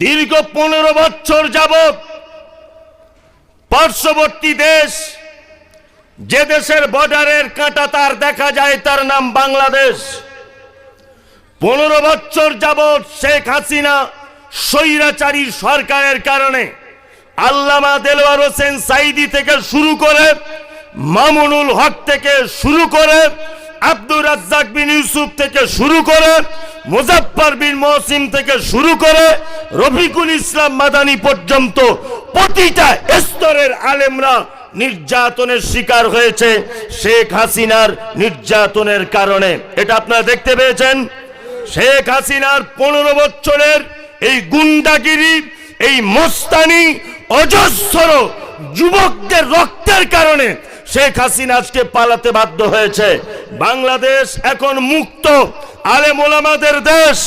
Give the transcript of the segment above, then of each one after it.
দীর্ঘ পনেরো বছর যাবৎ পার্শ্ববর্তী দেশ, যে দেশের বর্ডারের কাঁটা তার দেখা যায়, তার নাম বাংলাদেশ। পনেরো বছর যাবৎ শেখ হাসিনা স্বৈরাচারী সরকারের কারণে আল্লামা দেলোয়ার হোসেন সাইদি থেকে শুরু করে মামুনুল হক থেকে শুরু করে আব্দুর রাজ্জাক বিন ইউসুফ থেকে শুরু করে, মুজাফফর বিন মহসিম থেকে শুরু করে, রফিকুল ইসলাম মাদানি পর্যন্ত প্রতিটা স্তরের আলেমরা নির্যাতনের শিকার হয়েছে শেখ হাসিনার নির্যাতনের কারণে। এটা আপনারা দেখতে পেয়েছেন। শেখ হাসিনার পনেরো বছরের এই গুন্ডাগিরি, এই মোস্তানি, অজস্র যুবকদের রক্তের কারণে শেখ হাসিনা আজকে পালাতে বাধ্য হয়েছে। বাংলাদেশ এখন মুক্ত। আলেম ওলামাদের দেশ,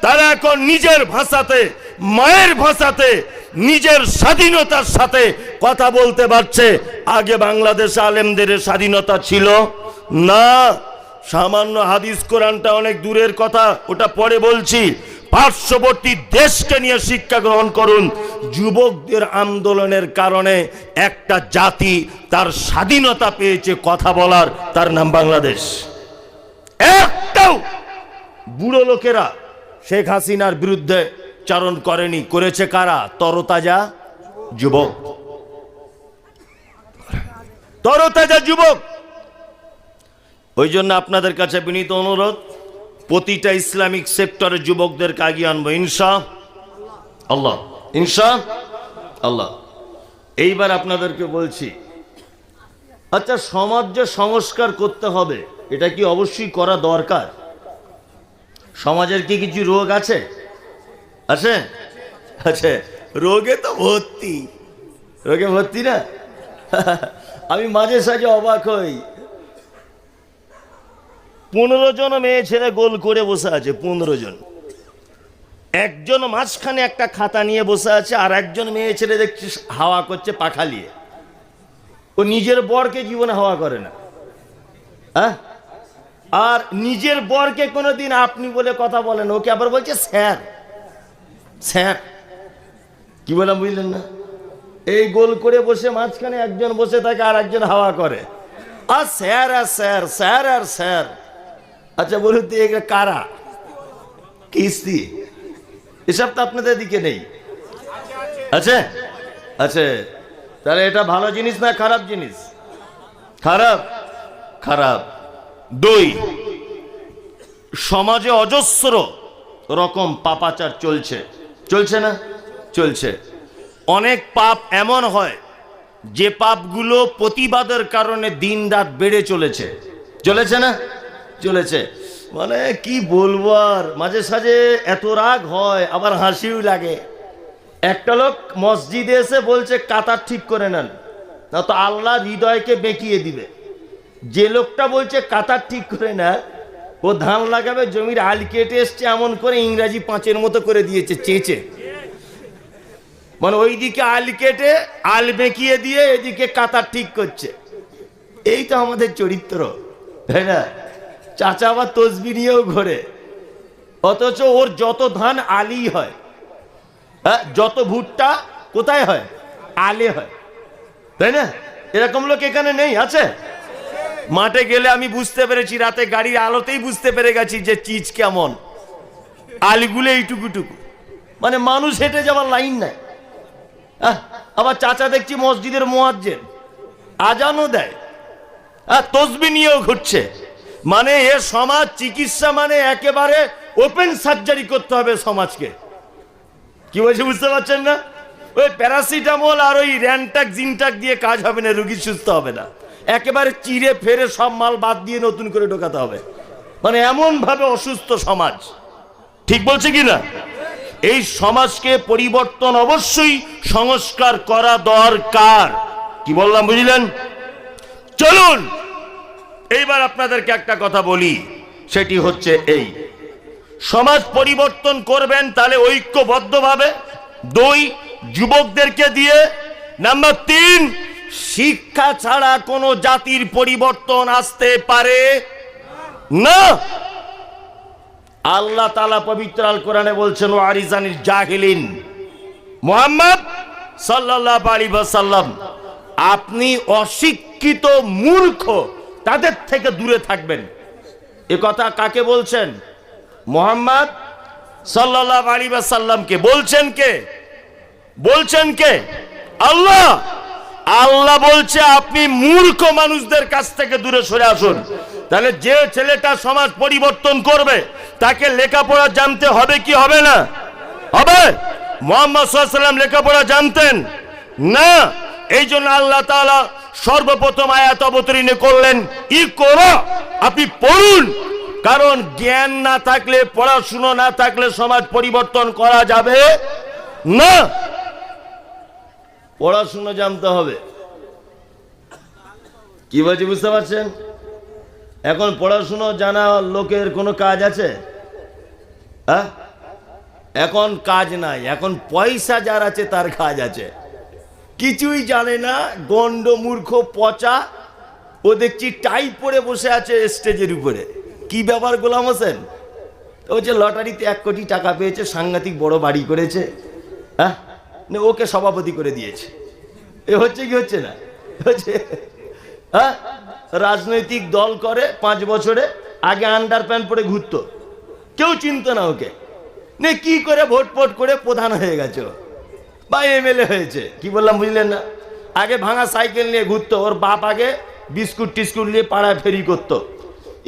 তারা এখন নিজের ভাষাতে, মায়ের ভাষাতে, নিজের স্বাধীনতার সাথে কথা বলতে পারছে। আগে বাংলাদেশ আলেমদের স্বাধীনতা ছিল। না, সামান্য হাদিস কোরআনটা অনেক দূরের কথা, ওটা পরে বলছি। পার্শ্ববর্তী দেশকে নিয়ে শিক্ষা গ্রহণ করুন। যুবকদের আন্দোলনের কারণে একটা জাতি তার স্বাধীনতা পেয়েছে কথা বলার, তার নাম বাংলাদেশ। একটাও বুড়ো লোকেরা শেখ হাসিনার বিরুদ্ধে চারণ করেনি। করেছে কারা? তরতাজা যুবক। তরতাজা যুবক। ওই জন্য আপনাদের কাছে বিনীত অনুরোধ প্রতিটা ইসলামিক সেক্টরের যুবকদেরকে আগিয়ে আনব, ইনশা আল্লাহ। ইনশা আল্লাহ। এইবার আপনাদেরকে বলছি আচ্ছা সমাজ যে সংস্কার করতে হবে, এটা কি অবশ্যই করা দরকার? সমাজের কি কিছু রোগ আছে? আছে? আছে। রোগে তো ভর্তি। রোগে ভর্তি না? আমি মাঝে সাঝে অবাক হই। পনেরো জন মেয়ে ছেলে গোল করে বসে আছে, পনেরো জন। একজন মাঝখানে একটা খাতা নিয়ে বসে আছে, আর একজন মেয়ে ছেলে দেখছি হাওয়া করছে পাখা নিয়ে। ও নিজের বরকে জীবনে হাওয়া করে না। হ্যাঁ? আর নিজের বরকে কোনোদিন আপনি বলে কথা বলেন, ওকে আবার বলছে স্যার। স্যার। কি বললাম বুঝলেন না? এই গোল করে বসে মাঝখানে একজন বসে থাকে, আর একজন হাওয়া করে। আর স্যার আর স্যার স্যার, আর স্যার। আচ্ছা বলুন তো, এগুলো কারা? কিস্তি? এসব তো আপনাদের দিকে নেই। আছে? আছে। তাহলে এটা ভালো জিনিস না খারাপ জিনিস? খারাপ? খারাপ। দুই, সমাজে অজস্র রকম পাপাচার চলছে। চলছে না? চলছে। অনেক পাপ এমন হয়, যে পাপগুলো প্রতিবাদের কারণে দিন রাত বেড়ে চলেছে। চলেছে না? চলেছে। মানে কি বলব আর, মাঝে সাঝে এত রাগ হয়, আবার হাসিও লাগে। একটা লোক মসজিদে এসে বলছে, কাতার ঠিক করে নেন না তো আল্লাহ হৃদয়কে বেঁকিয়ে দিবে। যে লোকটা বলছে, কাতার ঠিক করে না, ও ধান লাগাবে, জমির আল কেটে এসছে, এমন করে ইংরাজি পাঁচের মতো করে দিয়েছে, চেঁচে। মানে ওইদিকে আল কেটে, আল বেঁকিয়ে দিয়ে এদিকে কাতার ঠিক করছে। এই তো আমাদের চরিত্র, তাই না? চাচা আবার তসবি নিয়েও ঘোরে। অথচ ওর যত ধান আলি হয় হ্যাঁ যত ভুট্টা কোথায় হয়? আলে হয়। তাই না? এরকম লোক এখানে নেই, আছে? মাঠে গেলে আমি বুঝতে পেরেছি, রাতে গাড়ির আলোতেই বুঝতে পেরে গেছি যে চিজ কেমন। আলিগুলো এইটুকুটুকু। মানে মানুষ হেঁটে যাওয়ার লাইন নাই। আবার চাচা দেখছি মসজিদের মোয়াজ্জেন। আজানও দেয়। আর তসবি নিয়েও ঘুরছে। মানে এ সমাজ চিকিৎসা মানে একেবারে ওপেন সার্জারি করতে হবে সমাজকে। কি বলছে বুঝতে পারছেন না? ওই প্যারাসিটামল আর ওই র্যানটাক জিনটাক দিয়ে কাজ হবে না, রুগী সুস্থ হবে না। একেবারে চিরে ফেরে সব মাল বাদ দিয়ে নতুন করে ঢোকাতে হবে। মানে এমন ভাবে অসুস্থ সমাজ। ঠিক বলছে কি না? এই সমাজকে পরিবর্তন অবশ্যই সংস্কার করা দরকার। কি বললাম, বুঝলেন? চলুন! এইবার আপনাদেরকে একটা কথা বলি, সেটি হচ্ছে এই। সমাজ পরিবর্তন করবেন তাহলে ঐক্যবদ্ধভাবে দুই যুবকদেরকে দিয়ে, নাম্বার তিন, শিক্ষা ছাড়া কোনো জাতির পরিবর্তন আসতে পারে না। আল্লাহ তালা পবিত্র আল কোরআনে বলছেন ও আরিজানির জাহিলিন। মোহাম্মদ সাল্লাহ আলী সাল্লাম আপনি অশিক্ষিত মূর্খ। তাদের থেকে দূরে থাকবেন। এ কথা কাকে বলছেন? মোহাম্মদ সাল্লাহ আলী সাল্লামকে বলছেন কে? বলছেন কে? আল্লাহ! আল্লাহ বলছে, আপনি মূর্খ মানুষদের কাছ থেকে দূরে সরে আসুন। তাহলে যে ছেলেটা সমাজ পরিবর্তন করবে, তাকে লেখাপড়া জানতে হবে কি হবে না? হবে? মোহাম্মদ সাল্লাম লেখাপড়া জানতেন? না। এই জন্য আল্লাহ তাআলা সর্বপ্রথম আয়াত অবতীর্ণ করলেন, ই করো, আপনি পড়ুন। কারণ জ্ঞান না থাকলে, পড়াশুনো না থাকলে সমাজ পরিবর্তন করা যাবে না। পড়াশুনো জানতে হবে। কি বলছি, বুঝতে পারছেন? এখন পড়াশুনো জানা লোকের কোনো কাজ আছে? হ্যাঁ? এখন কাজ নাই, এখন পয়সা যার আছে তার কাজ আছে। কিছুই জানে না গন্ড মূর্খ, পচা। ও দেখছি টাই পরে বসে আছে স্টেজের উপরে। কি ব্যাপার গোলাম হোসেন? ও যে লটারিতে এক কোটি টাকা পেয়েছে, সাংঘাতিক বড় বাড়ি করেছে হ্যাঁ? ওকে সভাপতি করে দিয়েছে। এ হচ্ছে কি হচ্ছে না? হচ্ছে হ্যাঁ? রাজনৈতিক দল করে পাঁচ বছরে, আগে আন্ডার প্যান্ট পরে ঘুরতো। কেউ চিনতো না ওকে। নে, কি করে ভোট ফোট করে প্রধান হয়ে গেছে। বা এমএলএ হয়েছে। কি বললাম, বুঝলেন না? আগে ভাঙা সাইকেল নিয়ে ঘুরতো, ওর বাপ আগে বিস্কুট টিস্কুট নিয়ে পাড়ায় ফেরি করতো।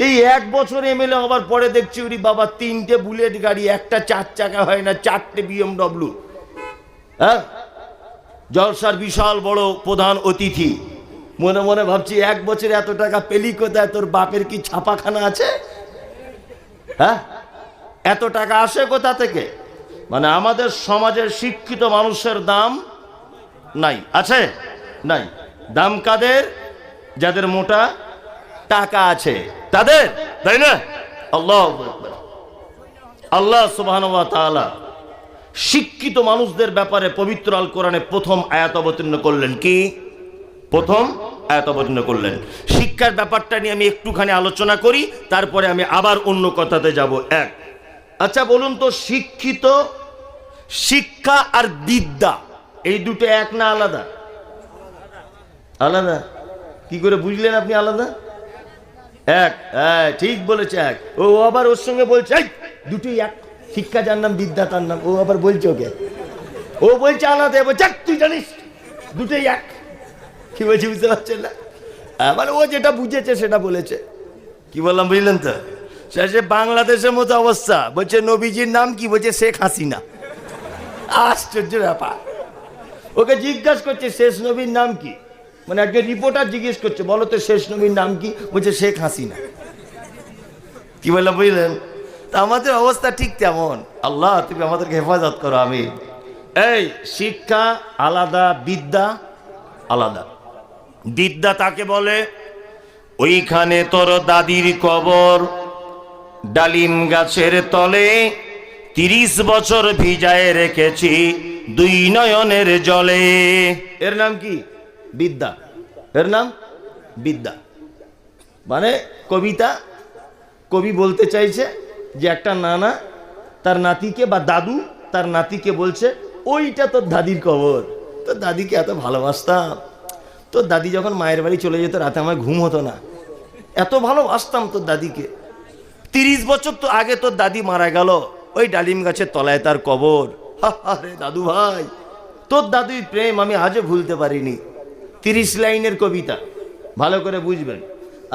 এই এক বছর এমএলএ হবার পরে দেখছি ওরি বাবা তিনটে বুলেট গাড়ি, একটা চার চাকা হয় না, চারটে বিএমডব্লিউ। হ্যাঁ? জলসার বিশাল বড় প্রধান অতিথি। মনে মনে ভাবছি এক বছরে এত টাকা পেলি কোথায়? তোর বাপের কি ছাপাখানা আছে? হ্যাঁ? এত টাকা আসে কোথা থেকে? মানে আমাদের সমাজের শিক্ষিত মানুষের দাম নাই। আছে? নাই। দাম কাদের? যাদের মোটা টাকা আছে। তাদের? তাই না? আল্লাহ আল্লাহ সুবহান ওয়া শিক্ষিত মানুষদের ব্যাপারে পবিত্র আল কোরআনে প্রথম আয়াত অবতীর্ণ করলেন কি? প্রথম আয়াত অবতীর্ণ করলেন। শিক্ষার ব্যাপারটা নিয়ে আমি একটুখানি আলোচনা করি, তারপরে আমি আবার অন্য কথাতে যাব। এক আচ্ছা বলুন তো, শিক্ষিত, শিক্ষা আর বিদ্যা, এই দুটো এক না আলাদা? আলাদা? কি করে বুঝলেন আপনি আলাদা? এক হ্যাঁ ঠিক বলেছে এক। ও আবার ওর সঙ্গে বলছে দুটোই এক। শিক্ষা যার নাম, বিদ্যা তার নাম। ও আবার বলছে ওকে। ও বলছে আলাদা বলছে তুই জানিস, দুটোই এক। কি বলছি, বুঝতে পারছেন না? মানে ও যেটা বুঝেছে, সেটা বলেছে। কি বললাম, বুঝলেন তো? শেষে বাংলাদেশের মতো অবস্থা। বলছে, নবীজির নাম কি? বলছে, শেখ হাসিনা। আশ্চর্য ব্যাপার। ওকে জিজ্ঞাসা করছে, শেষ নবীর নাম কি? মানে একজন রিপোর্টার জিজ্ঞেস করছে, বলো তো শেষ নবীর নাম কি? বলছে, শেখ হাসিনা। কি বললাম বুঝলেন? তা আমাদের অবস্থা ঠিক তেমন। আল্লাহ, তুমি আমাদেরকে হেফাজত করো আমি এই, শিক্ষা আলাদা, বিদ্যা আলাদা। বিদ্যা তাকে বলে, ওইখানে তোর দাদির কবর ডালিম গাছের তলে তিরিশ বছর ভিজায় রেখেছি দুই নয়নের জলে। এর নাম কি? বিদ্যা। এর নাম বিদ্যা। মানে কবিতা, কবি বলতে চাইছে যে একটা নানা তার নাতিকে বা দাদু তার নাতিকে বলছে, ওইটা তোর দাদির কবর। তোর দাদিকে এত ভালোবাসতাম। তোর দাদি যখন মায়ের বাড়ি চলে যেত, রাতে আমার ঘুম হতো না। এত ভালোবাসতাম তোর দাদিকে। তিরিশ বছর তো আগে তোর দাদি মারা গেল। ওই ডালিম গাছের তলায় তার কবর। আরে দাদু ভাই, তোর দাদুর প্রেম আমি আজও ভুলতে পারিনি। তিরিশ লাইনের কবিতা, ভালো করে বুঝবেন।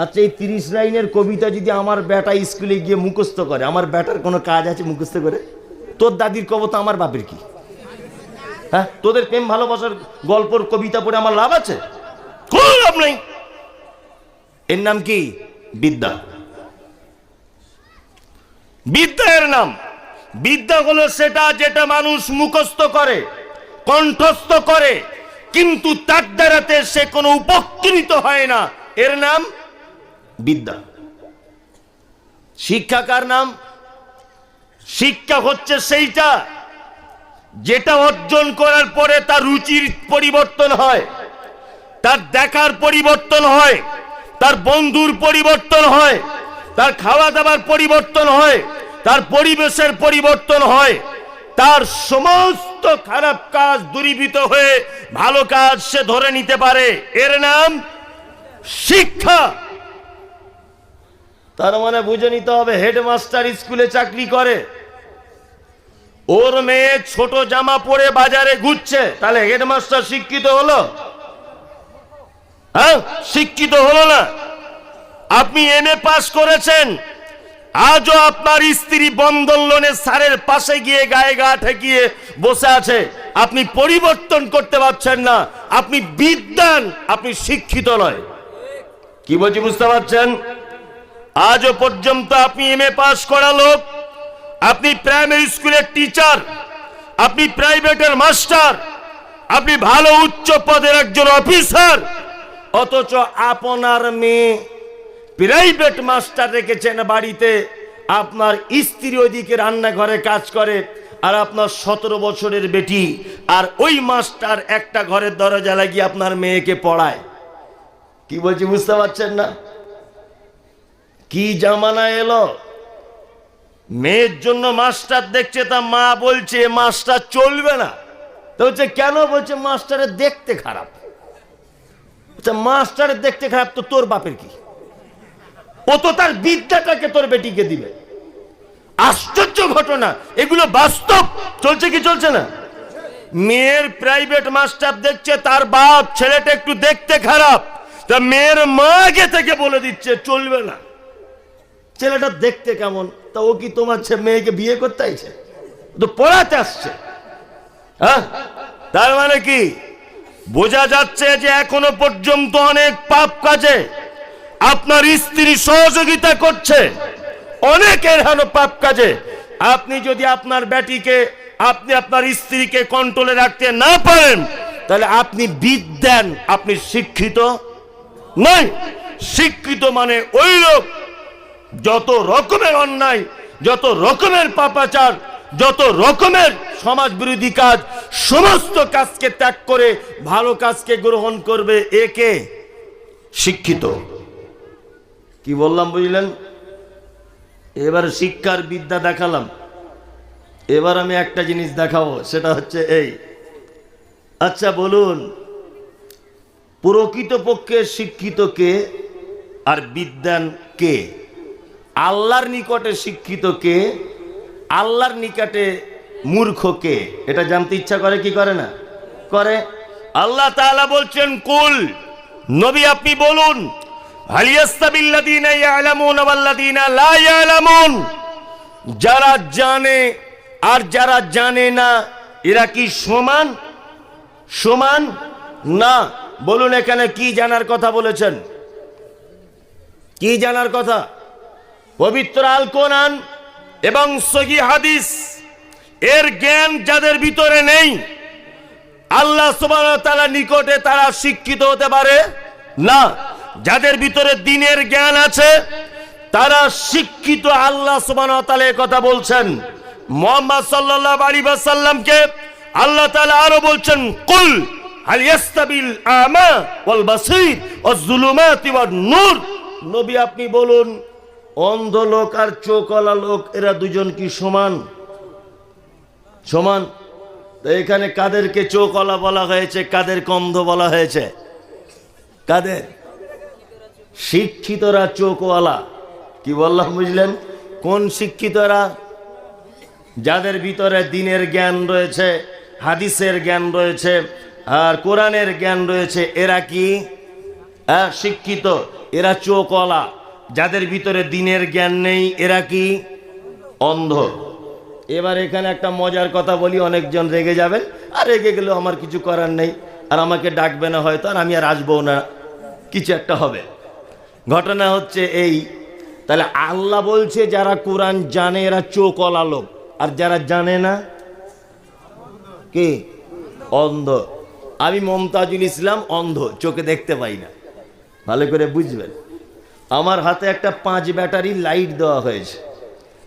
আচ্ছা এই তিরিশ লাইনের কবিতা যদি আমার বেটা স্কুলে গিয়ে মুখস্থ করে, আমার বেটার কোনো কাজ আছে মুখস্থ করে? তোর দাদির কবর তো আমার বাপের কি? হ্যাঁ তোদের প্রেম ভালোবাসার গল্পর কবিতা পড়ে আমার লাভ আছে? কোনো লাভ নেই। এর নাম কি? বিদ্যা। বিদ্যা এর নাম। বিদ্যা হলো সেটা যেটা মানুষ মুখস্থ করে, কণ্ঠস্থ করে, কিন্তু তার দ্বারাতে সে কোনো উপকৃত হয় না। এর নাম বিদ্যা। শিক্ষা কার নাম? শিক্ষা হচ্ছে সেইটা যেটা অর্জন করার পরে তার রুচির পরিবর্তন হয়, তার দেখার পরিবর্তন হয়, তার বন্ধুর পরিবর্তন হয় তার খাওয়া দাওয়ার পরিবর্তন হয়, তার পরিবেশের পরিবর্তন হয়, তার সমস্ত খারাপ কাজ দূরীভূত হয়ে ভালো কাজ সে ধরে নিতে পারে। এর নাম শিক্ষা। তার মানে বুঝে নিতে হবে, হেডমাস্টার স্কুলে চাকরি করে। ওর মেয়ে ছোট জামা পরে বাজারে ঘুরছে। তাহলে হেডমাস্টার শিক্ষিত হলো? হ্যাঁ শিক্ষিত হলো না। আপনি এম এ পাস করেছেন। আজও আপনার স্ত্রী বন্ধন লোনের সারের পাশে গিয়ে গায়ে গা ঠেকিয়ে বসে আছে। আপনি পরিবর্তন করতে পারছেন না। আপনি বিদ্যান, আপনি শিক্ষিত নয়। কি বলছি বুঝতে পারছেন? আজও পর্যন্ত আপনি এম এ পাস করা লোক। আপনি প্রাইমারি স্কুলের টিচার। আপনি প্রাইভেটের মাস্টার। আপনি ভালো উচ্চ পদের একজন অফিসার। অথচ আপনার মেয়ে প্রাইভেট মাস্টার রেখেছেন বাড়িতে। আপনার স্ত্রী ওইদিকে রান্নাঘরে কাজ করে, আর আপনার সতেরো বছরের বেটি। আর ওই মাস্টার একটা ঘরের দরজা লাগিয়ে আপনার মেয়েকে পড়ায়। কি বলছি বুঝতে পারছেন না? কি জামানা এলো? মেয়ের জন্য মাস্টার দেখছে তা মা বলছে মাস্টার চলবে না। তো হচ্ছে কেন? বলছে মাস্টারের দেখতে খারাপ। মাস্টারের দেখতে খারাপ, তো তোর বাপের কি? ও তো তার বিদ্যাটাকে তোর বেটিকে দিবে। আশ্চর্য ঘটনা, এগুলো বাস্তব। চলছে কি চলছে না? মেয়ের প্রাইভেট মাস্টার দেখছে, তার বাপ ছেলেটা একটু দেখতে খারাপ। তা মেয়ের মা থেকে বলে দিচ্ছে, চলবে না। ছেলেটা দেখতে কেমন? তা ও কি তোমার মেয়েকে বিয়ে করতে আইছে? ও তো পড়াতে আসছে। হ্যাঁ? তার মানে কি? বোঝা যাচ্ছে যে এখনও পর্যন্ত অনেক পাপ কাজে। আপনার স্ত্রী সহযোগিতা করছে। অনেকের হেন পাপ কাজে। আপনি যদি আপনার ব্যাটিকে, আপনি আপনার স্ত্রীকে কন্ট্রোলে রাখতে না পারেন, তাহলে আপনি বিদ্যান, আপনি শিক্ষিত নয় শিক্ষিত মানে ওই লোক, যত রকমের অন্যায়, যত রকমের পাপাচার, যত রকমের সমাজ বিরোধী কাজ, সমস্ত কাজকে ত্যাগ করে ভালো কাজকে গ্রহণ করবে একে শিক্ষিত। কি বললাম বুঝলেন? এবার শিক্ষার বিদ্যা দেখালাম। এবার আমি একটা জিনিস দেখাবো, সেটা হচ্ছে এই। আচ্ছা বলুন, প্রকৃতপক্ষে শিক্ষিত কে আর বিদ্যান কে? আল্লাহর নিকটে শিক্ষিত কে? আল্লাহর নিকটে মূর্খ কে? এটা জানতে ইচ্ছা করে কি করে না? করে। আল্লাহ তাআলা বলছেন, কুল, নবী আপনি বলুন যারা জানে আর যারা জানে না, এরা কি সমান? সমান? না। বলুন এখানে কি জানার কথা বলেছেন? কি জানার কথা? পবিত্র আল কোরআন এবং সহি হাদিস, এর জ্ঞান যাদের ভিতরে নেই, আল্লাহ সুবাহ নিকটে তারা শিক্ষিত হতে পারে? না। যাদের ভিতরে দিনের জ্ঞান আছে, তারা শিক্ষিত আল্লাহ সুবাহ কথা বলছেন। মোহাম্মদ সাল্লাহ আলী সাল্লামকে আল্লাহ তাআলা আরও বলছেন, কুল নবী, আপনি বলুন, অন্ধ লোক আর লোক, এরা দুজন কি সমান? সমান? এখানে কাদেরকে বলা হয়েছে, কাদের কন্ধ বলা হয়েছে? কাদের? শিক্ষিতরা চোখওয়ালা। কি বললাম বুঝলেন? কোন শিক্ষিতরা? যাদের ভিতরে দিনের জ্ঞান রয়েছে হাদিসের জ্ঞান রয়েছে আর কোরআনের জ্ঞান রয়েছে এরা কি? হ্যাঁ, শিক্ষিত। এরা চোখওয়ালা। যাদের ভিতরে দিনের জ্ঞান নেই এরা কি? অন্ধ। এবার এখানে একটা মজার কথা বলি অনেকজন রেগে যাবেন আর রেগে গেলেও আমার কিছু করার নেই আর আমাকে ডাকবে না হয়তো আর আমি আর আসব না। কিছু একটা হবে। ঘটনা হচ্ছে এই। তাহলে আল্লাহ বলছে, যারা কোরআন জানে, এরা চোখওয়ালা লোক। আর যারা জানে না, কে? অন্ধ। আমি মমতাজুল ইসলাম অন্ধ, চোখে দেখতে পাই না। ভালো করে বুঝবেন। আমার হাতে একটা পাঁচ ব্যাটারি লাইট দেওয়া হয়েছে।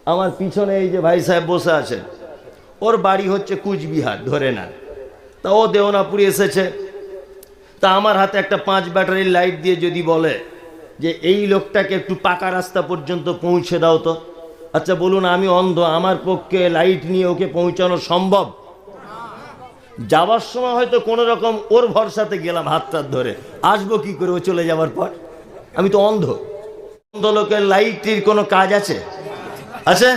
আমার পিছনে এই যে ভাই সাহেব বসে আছেন। ওর বাড়ি হচ্ছে কুচবিহার, ধরে না তা ও দেওনাপুরি এসেছে। তা আমার হাতে একটা পাঁচ ব্যাটারির লাইট দিয়ে যদি বলে যে এই লোকটাকে একটু পাকা রাস্তা পর্যন্ত পৌঁছে দাও তো। আচ্ছা বলুন, আমি অন্ধ, আমার পক্ষে লাইট নিয়ে ওকে পৌঁছানো সম্ভব? যাওয়ার সময় হয়তো কোনো রকম ওর ভরসাতে গেলাম হাত টাত ধরে। আসব কি করে ও চলে যাওয়ার পর? আমি তো অন্ধ। অন্ধ লোকের লাইটের কোনো কাজ আছে? আছে?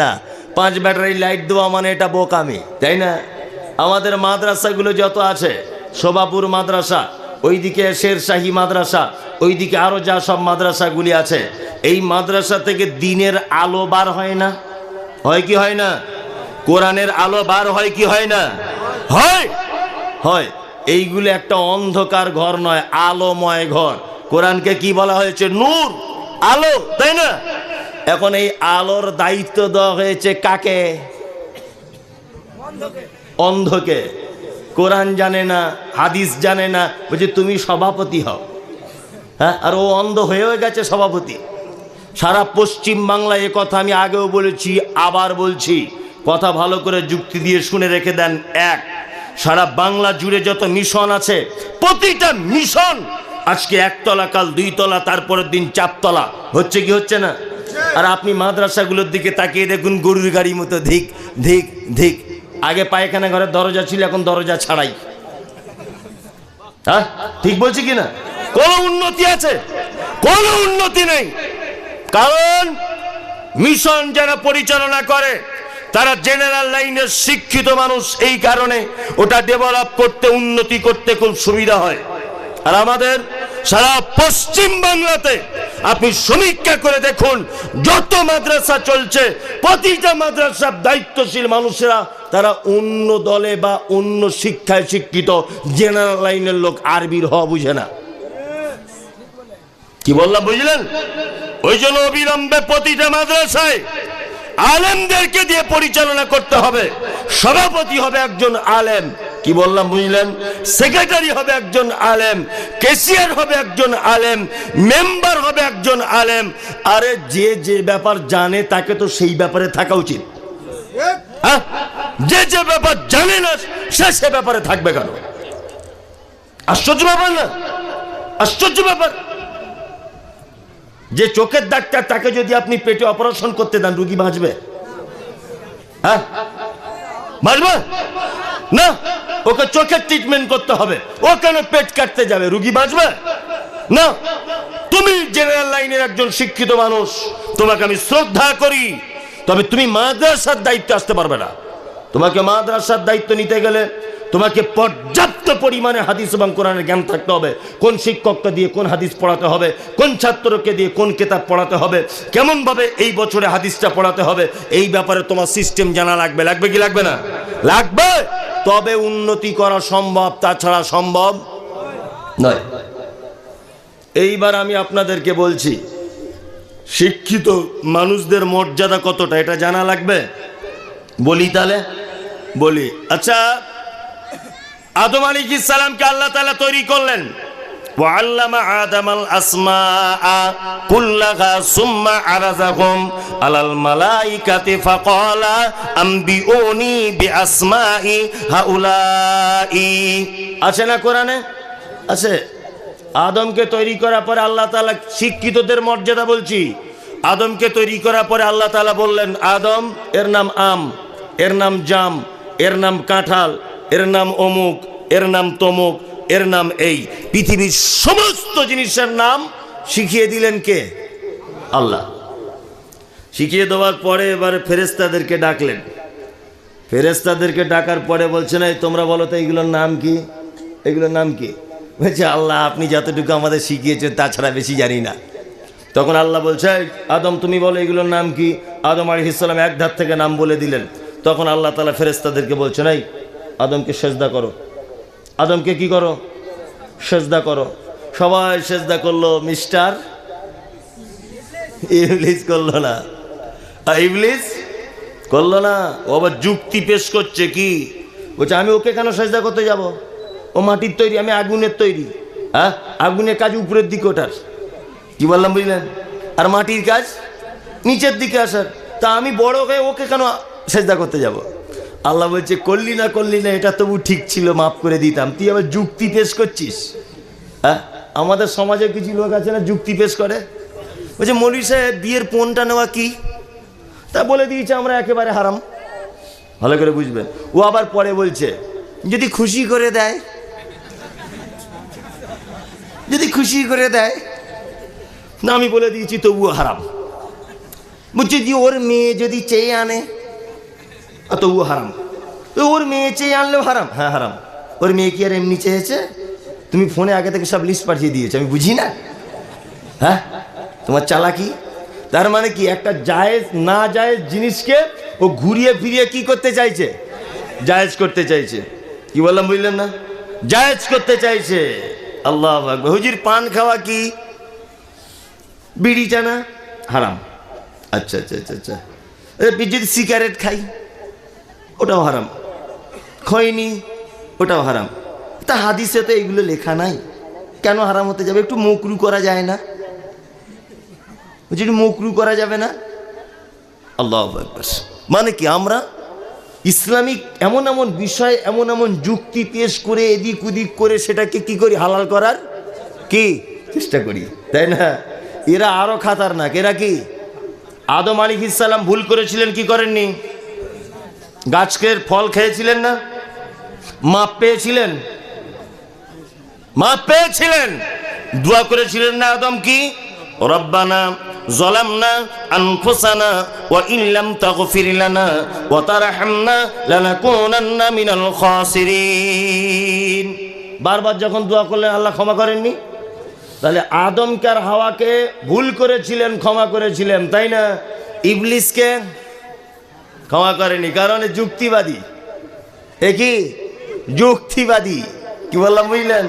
না, পাঁচ ব্যাটারি লাইট দেওয়া মানে এটা বোকামি, তাই না? আমাদের মাদ্রাসাগুলো যত আছে, শোভাপুর মাদ্রাসা, ওইদিকে শেরশাহী মাদ্রাসা ওইদিকে আরও যা সব মাদ্রাসাগুলি আছে, এই মাদ্রাসা থেকে দিনের আলো বার হয় না? হয় কি হয় না? কোরআনের আলো বার হয় কি হয় না? হয়! হয়। এইগুলো একটা অন্ধকার ঘর নয়, আলোময় ঘর। কোরআনকে কি বলা হয়েছে? নূর। আলো, তাই না? এখন এই আলোর দায়িত্ব দেওয়া হয়েছে কাকে? অন্ধকে। কোরআন জানে না, হাদিস জানে না, বলছে তুমি সভাপতি হও। হ্যাঁ? আর ও অন্ধ হয়েও গেছে সভাপতি। সারা পশ্চিম বাংলায় এ কথা আমি আগেও বলেছি, আবার বলছি। কথা ভালো করে যুক্তি দিয়ে শুনে রেখে দেন এক। সারা বাংলা জুড়ে যত মিশন আছে, প্রতিটা মিশন আজকে একতলা কাল দুই তলা তারপরের দিন চারতলা। হচ্ছে কি হচ্ছে না? আর আপনি মাদ্রাসাগুলোর দিকে তাকিয়ে দেখুন, গরুর গাড়ির মতো ধিক ধিক ধিক। আগে পায়খানা ঘরের দরজা ছিল, এখন দরজা ছাড়াই। হ্যাঁ? ঠিক বলছি কি না? কোনো উন্নতি আছে? কোনো উন্নতি নেই। কারণ মিশন যারা পরিচালনা করে, তারা জেনারেল লাইনের শিক্ষিত মানুষ, এই কারণে ওটা ডেভেলপ করতে, উন্নতি করতে খুব সুবিধা হয়। আর আমাদের সারা পশ্চিম বাংলাতে আপনি সমীক্ষা করে দেখুন, যত মাদ্রাসা চলছে, প্রতিটা মাদ্রাসার দায়িত্বশীল মানুষেরা, তারা অন্য দলে বা অন্য শিক্ষায় শিক্ষিত, জেনারেল লাইনের লোক আরবির হওয়া বুঝে না। কি বললাম, বুঝলেন? ওই জন্য অবিলম্বে প্রতিটা মাদ্রাসায় আলেমদেরকে দিয়ে পরিচালনা করতে হবে। সভাপতি হবে একজন আলেম। কি বললাম, বুঝলেন? সেক্রেটারি হবে একজন আলেম। কেসিয়ার হবে একজন আলেম। মেম্বার হবে একজন আলেম। আরে যে যে ব্যাপার জানে, তাকে তো সেই ব্যাপারে থাকা উচিত। হ্যাঁ? যে যে ব্যাপার জানে না, সে সে ব্যাপারে থাকবে কেন? আশ্চর্য ব্যাপার না? আশ্চর্য ব্যাপার। যে চোখের ডাক্তার তাকে যদি আপনি পেটে অপারেশন করতে দেন, রুগী বাঁচবে। হ্যাঁ? বাঁচবে? না? ওকে চোখের ট্রিটমেন্ট করতে হবে। ও কেন পেট কাটতে যাবে? রুগী বাঁচবে? না? তুমি জেনারেল লাইনের একজন শিক্ষিত মানুষ। তোমাকে আমি শ্রদ্ধা করি। তবে তুমি মাদ্রাসার দায়িত্ব আসতে পারবে না। তোমাকে মাদ্রাসার দায়িত্ব নিতে গেলে তোমাকে পর্যাপ্ত পরিমাণে হাদিস এবং কোরআনের জ্ঞান থাকতে হবে। কোন শিক্ষককে দিয়ে কোন হাদিস পড়াতে হবে, কোন ছাত্রকে দিয়ে কোন কেতাব পড়াতে হবে, কেমনভাবে এই বছরে হাদিসটা পড়াতে হবে, এই ব্যাপারে তোমার সিস্টেম জানা লাগবে। লাগবে কি লাগবে না? লাগবে? তবে উন্নতি করা সম্ভব, তাছাড়া সম্ভব নয়। এইবার আমি আপনাদেরকে বলছি, শিক্ষিত মানুষদের মর্যাদা কতটা, এটা জানা লাগবে? বলি তাহলে? বলি। আচ্ছা আদম আলী সালামকে আল্লাহ তালা তৈরি করলেন وعلم آدم الأسماء كلها ثم عرضهم على الملائكة فقال أنبئوني بأسماء هؤلاء আছে না কোরআনে আছে আদমকে তৈরি করার পরে আল্লাহ তাআলা শিক্ষিতদের মর্যাদা বলছি আদমকে তৈরি করার পরে আল্লাহ তাআলা বললেন আদম এর নাম আম এর নাম জাম এর নাম কাঁঠাল এর নাম অমুক এর নাম তমুক এর নাম এই। পৃথিবীর সমস্ত জিনিসের নাম শিখিয়ে দিলেন কে? আল্লাহ। শিখিয়ে দেওয়ার পরে এবারে ফেরেস্তাদেরকে ডাকলেন। ফেরেস্তাদেরকে ডাকার পরে বলছেন এই তোমরা বলো তো এইগুলোর নাম কি? এগুলোর নাম কি? বলছে আল্লাহ আপনি যতটুকু আমাদের শিখিয়েছেন তাছাড়া বেশি জানি না। তখন আল্লাহ বলছে "এই, আদম তুমি বলো এগুলোর নাম কি? আদম আলী ইসলাম এক ধার থেকে নাম বলে দিলেন। তখন আল্লাহ তালা ফেরেস্তাদেরকে বলছেন এই আদমকে সেজদা করো। আদমকে কি করো? সেজদা করো। সবাই সেজদা করল মিস্টার ইবলিস করল না। ইবলিস করল না। ও আবার যুক্তি পেশ করছে কি? বলছে, আমি ওকে কেন সেজদা করতে যাব? ও মাটির তৈরি, আমি আগুনের তৈরি। হ্যাঁ? আগুনের কাজ উপরের দিকে ওঠার। কি বললাম বুঝলেন? আর মাটির কাজ নিচের দিকে আসার। তা আমি বড় হয়ে ওকে কেন সেজদা করতে যাব? আল্লাহ বলছে, করলি না করলি না, এটা তবু ঠিক ছিল, মাফ করে দিতাম। তুই আবার যুক্তি পেশ করছিস? হ্যাঁ? আমাদের সমাজে কিছু লোক আছে না যুক্তি পেশ করে? বলছে, মৌলী সাহেব, বিয়ের পণটা নেওয়া কি? তা বলে দিয়েছে, আমরা একেবারে হারাম। ভালো করে বুঝবেন। ও আবার পরে বলছে, যদি খুশি করে দেয়। যদি খুশি করে দেয়? না, আমি বলে দিয়েছি, তবুও হারাম। বলছে যে ওর মেয়ে যদি চেয়ে আনে তবুও হারাম। ওর মেয়ে চেয়ে আনলেও হারাম। হ্যাঁ হারাম। ওর মেয়ে কি আর এমনি চেয়েছে? তুমি ফোনে আগে থেকে সব লিস্ট পাঠিয়ে দিয়েছ, আমি বুঝি না? হ্যাঁ? তোমার চালাকি? তার মানে কি, একটা জায়েজ, না জায়েজ জিনিসকে ও ঘুরিয়ে ফিরিয়ে কি করতে চাইছে? জায়েজ করতে চাইছে। কি বললাম, বুঝলেন না? জায়েজ করতে চাইছে। আল্লাহ। হুজুর, পান খাওয়া কি? বিড়ি টানা হারাম। আচ্ছা আচ্ছা আচ্ছা আচ্ছা। যদি সিগারেট খাই? ওটাও হারাম। খয়নি, ওটাও হারাম। তা হাদিসে তো এগুলো লেখা নাই। কেন হারাম হতে যাবে? একটু মকরু করা যায় না? যদি মকরু করা যাবে না? আল্লাহ। মানে কি, আমরা ইসলামিক এমন এমন বিষয়, এমন এমন যুক্তি পেশ করে এদিক ওদিক করে সেটাকে কি করি? হালাল করার? কি? চেষ্টা করি। তাই না? এরা আরও খাতারনাক। এরা কি? আদম আলী ইসাল্লাম ভুল করেছিলেন, কি করেননি? গাছকের ফল খেয়েছিলেন না মাপ পেয়েছিলেন মাপ পেয়েছিলেন দোয়া করেছিলেন না আদম কি রব্বানা ظلمنا أنفسنا وإن لم تغفر لنا وترحمنا لنكونن من الخاسرين বারবার যখন দোয়া করলেন আল্লাহ ক্ষমা করেননি তাহলে আদমকে আর হাওয়াকে ভুল করেছিলেন ক্ষমা করেছিলেন তাই না ইবলিসকে ক্ষমা করেনি, কারণ যুক্তিবাদী। এ কি? যুক্তিবাদী। কি বললাম, বুঝলেন?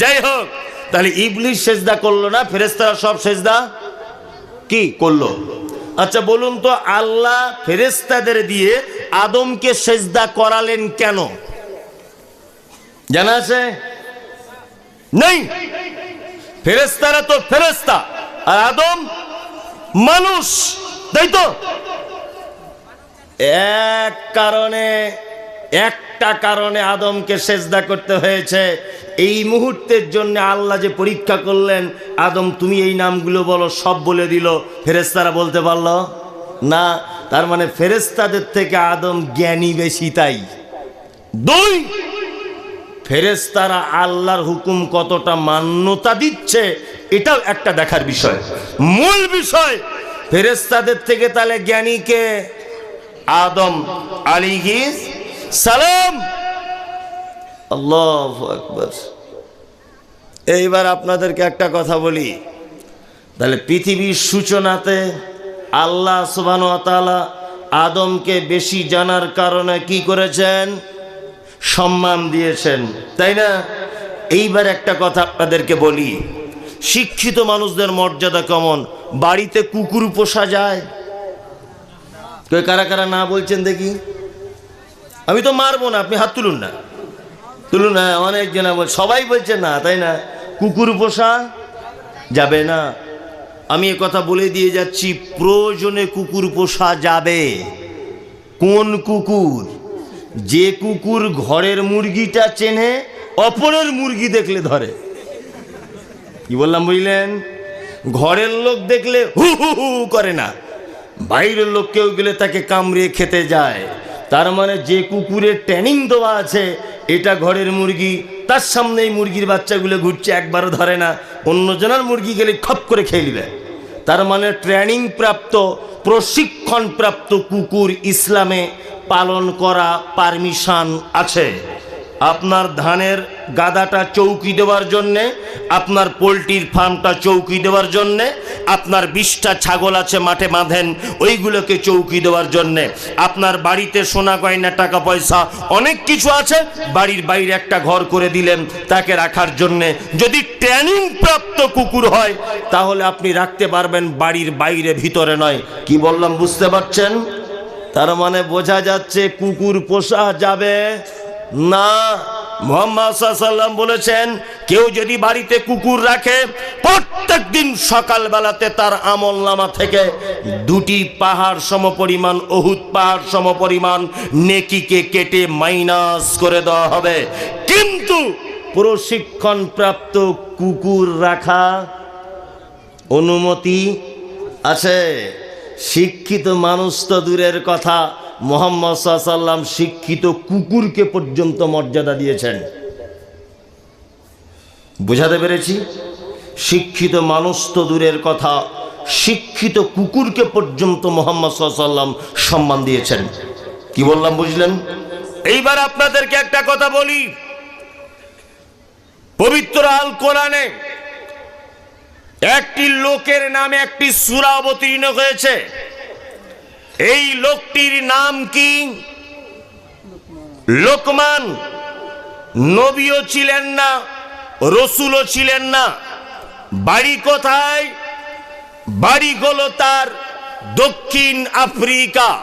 যাই হোক, তাহলে ইবলিশ সেজদা করল না ফেরেস্তারা সব সেজদা কি করল? আচ্ছা বলুন তো, আল্লাহ ফেরেস্তাদের দিয়ে আদমকে সেজদা করালেন কেন? জানা আছে? নেই। ফেরেস্তারা তো ফেরেস্তা আর আদম মানুষ, তাই তো? এক কারণে, একটা কারণে আদমকে সেজদা করতে হয়েছে। এই মুহূর্তের জন্য আল্লাহ যে পরীক্ষা করলেন, আদম তুমি এই নামগুলো বলো, সব বলে দিল। ফেরেস্তারা বলতে পারল, না, তার মানে ফেরেস্তাদের থেকে আদম জ্ঞানী বেশি তাই। দুই ফেরেস্তারা আল্লাহর হুকুম কতটা মান্যতা দিচ্ছে, এটাও একটা দেখার বিষয়। মূল বিষয় ফেরেস্তাদের থেকে তাহলে জ্ঞানীকে আদম আলিহিস সালাম। আল্লাহ আকবর। এইবার আপনাদেরকে একটা কথা বলি। তাহলে পৃথিবীর সূচনাতে আল্লাহ সুবান আদমকে বেশি জানার কারণে কি করেছেন? সম্মান দিয়েছেন, তাই না? এইবার একটা কথা আপনাদেরকে বলি। শিক্ষিত মানুষদের মর্যাদা কেমন? বাড়িতে কুকুর পোষা যায়? কেউ কারা কারা না বলছেন দেখি? আমি তো মারবো না, আপনি হাত তুলুন না। তুলুন না, অনেক জনা বল সবাই বলছে না, তাই না? কুকুর পোষা যাবে না। আমি কথা বলে দিয়ে যাচ্ছি, প্রয়োজনে কুকুর পোষা যাবে। কোন কুকুর? যে কুকুর ঘরের মুরগিটা চেনে, অপরের মুরগি দেখলে ধরে। কি বললাম বুঝলেন? ঘরের লোক দেখলে হু হু হু করে না। বাইরের লোক কেউ গেলে তাকে কামড়িয়ে খেতে যায়। তার মানে যে কুকুরের ট্রেনিং দেওয়া আছে, এটা ঘরের মুরগি, তার সামনে এই মুরগির বাচ্চাগুলো ঘুরছে, একবারও ধরে না। অন্যজনের মুরগি গেলে খপ করে খেয়ে তার মানে ট্রেনিং প্রাপ্ত, প্রশিক্ষণ প্রাপ্ত কুকুর ইসলামে পালন করা পারমিশন আছে। আপনার ধানের গাদাটা চৌকি দেওয়ার জন্যে, আপনার পোলট্রির ফার্মটা চৌকি দেওয়ার জন্যে, আপনার বিশটা ছাগল আছে মাঠে বাঁধেন, ওইগুলোকে চৌকি দেওয়ার জন্যে। আপনার বাড়িতে সোনা গয়না, টাকা পয়সা, অনেক কিছু আছে, বাড়ির বাইরে একটা ঘর করে দিলেন তাকে রাখার জন্যে। যদি ট্রেনিং প্রাপ্ত কুকুর হয়, তাহলে আপনি রাখতে পারবেন বাড়ির বাইরে, ভিতরে নয়। কি বললাম, বুঝতে পারছেন? তার মানে বোঝা যাচ্ছে কুকুর পোষা যাবে। না, মোহাম্মদ সাল্লাম বলেছেন, কেউ যদি বাড়িতে কুকুর রাখে, প্রত্যেক দিন সকালবেলাতে তার আমল নামা থেকে দুটি পাহাড় সমপরিমাণ অহুত পাহাড় সমপরিমাণ নেকিকে কেটে মাইনাস করে দেওয়া হবে। কিন্তু প্রশিক্ষণ প্রাপ্ত কুকুর রাখা অনুমতি আছে। শিক্ষিত মানুষ তো দূরের কথা। মোহাম্মদ সাল্লাম শিক্ষিত কুকুরকে পর্যন্ত মর্যাদা দিয়েছেন। বোঝাতে পেরেছি? শিক্ষিত মানুষ তো দূরের কথা, শিক্ষিত কুকুরকে পর্যন্ত মোহাম্মদ সাল্লাম সম্মান দিয়েছেন। কি বললাম, বুঝলেন? এইবার আপনাদেরকে একটা কথা বলি। পবিত্র আল কোরআনে একটি লোকের নামে একটি সূরা অবতীর্ণ হয়েছে। এই লোকটির নাম কি? লোকমান। নবীও ছিলেন না, রসুলও ছিলেন না। বাড়ি কোথায়? বাড়ি হলো তার দক্ষিণ আফ্রিকা।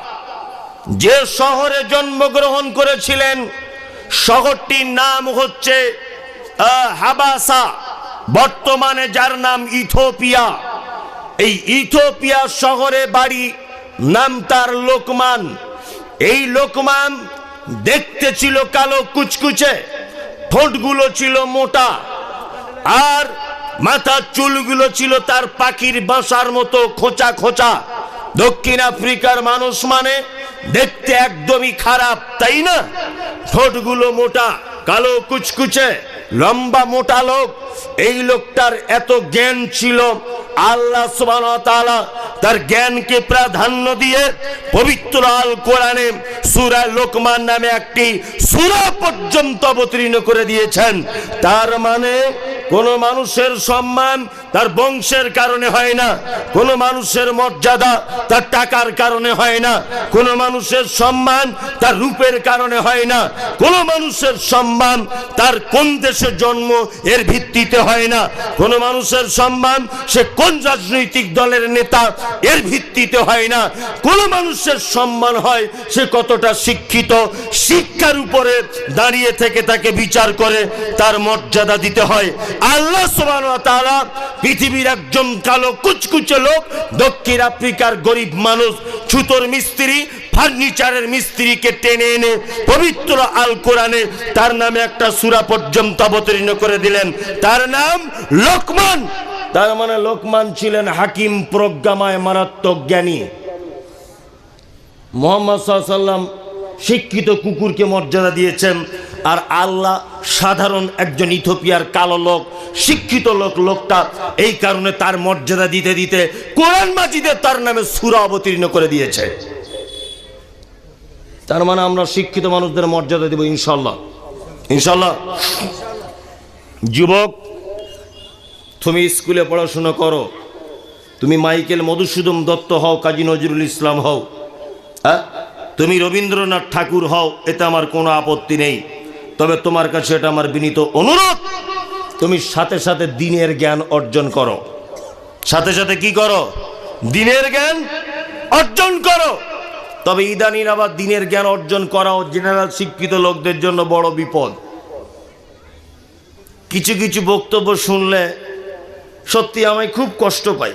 যে শহরে জন্মগ্রহণ করেছিলেন, শহরটির নাম হচ্ছে হাবাসা। বর্তমানে যার নাম ইথোপিয়া। এই ইথোপিয়া শহরে বাড়ি নাম তার লোকমান। এই লোকমান দেখতে ছিল কালো কুচকুচে, ঠোঁটগুলো ছিল মোটা, আর মাথার চুলগুলো ছিল তার পাখির বাসার মতো খোঁচা খোঁচা। দক্ষিণ আফ্রিকার মানুষ মানে দেখতে একদমই খারাপ, তাই না? ঠোঁটগুলো মোটা, কালো কুচকুচে। লম্বা মোটা লোক। এই লোকটার এত জ্ঞান ছিল। আল্লাহ তার জ্ঞানকে প্রাধান্য দিয়ে পবিত্র আল কোরআনে সূরা লোকমান নামে একটি সূরা পর্যন্ত অবতীর্ণ করে দিয়েছেন। তার মানে কোন মানুষের সম্মান তার বংশের কারণে হয় না। কোন মানুষের মর্যাদা তার টাকার কারণে হয় না। কোন মানুষের সম্মান তার রূপের কারণে হয় না। কোন মানুষের সম্মান তার কোন দেশে জন্ম এর ভিত্তিতে হয় না। কোন মানুষের সম্মান সে কোন রাজনৈতিক দলের নেতা এর ভিত্তিতে হয় না। কোন মানুষের সম্মান হয় সে কতটা শিক্ষিত, শিক্ষার উপরে দাঁড়িয়ে থেকে তাকে বিচার করে, তার মর্যাদা দিতে হয়। আল্লাহ তাআলা পৃথিবীর একজন কালো কুচকুচে লোক, দক্ষিণ আফ্রিকার গরিব মানুষ, ছুতোর মিস্ত্রি ফার্নিচারের মিস্ত্রিকে টেনে এনে পবিত্র আল কোরআনে তার নামে একটা সুরা পর্যন্ত অবতীর্ণ করে দিলেন। তার নাম লোকমান। তার মানে লোকমান ছিলেন হাকিম, প্রজ্ঞামায়, মারাত্মক জ্ঞানী। মোহাম্মদ শিক্ষিত কুকুরকে মর্যাদা দিয়েছেন আর আল্লাহ সাধারণ একজন ইথোপিয়ার কালো লোক, শিক্ষিত লোক, লোকটা এই কারণে তার মর্যাদা দিতে দিতে কোরআন মাজিদে তার নামে সুরা অবতীর্ণ করে দিয়েছে। তার মানে আমরা শিক্ষিত মানুষদের মর্যাদা দেব ইনশাল্লাহ ইনশাল্লাহ যুবক, তুমি স্কুলে পড়াশোনা করো। তুমি মাইকেল মধুসূদন দত্ত হও, কাজী নজরুল ইসলাম হও। হ্যাঁ? তুমি রবীন্দ্রনাথ ঠাকুর হও, এতে আমার কোনো আপত্তি নেই। তবে তোমার কাছে এটা আমার বিনীত অনুরোধ, তুমি সাথে সাথে দিনের জ্ঞান অর্জন করো। সাথে সাথে কি করো? দিনের জ্ঞান অর্জন করো। তবে ইদানির আবার দিনের জ্ঞান অর্জন করাও জেনারেল শিক্ষিত লোকদের জন্য বড় বিপদ। কিছু কিছু বক্তব্য শুনলে সত্যি আমি খুব কষ্ট পাই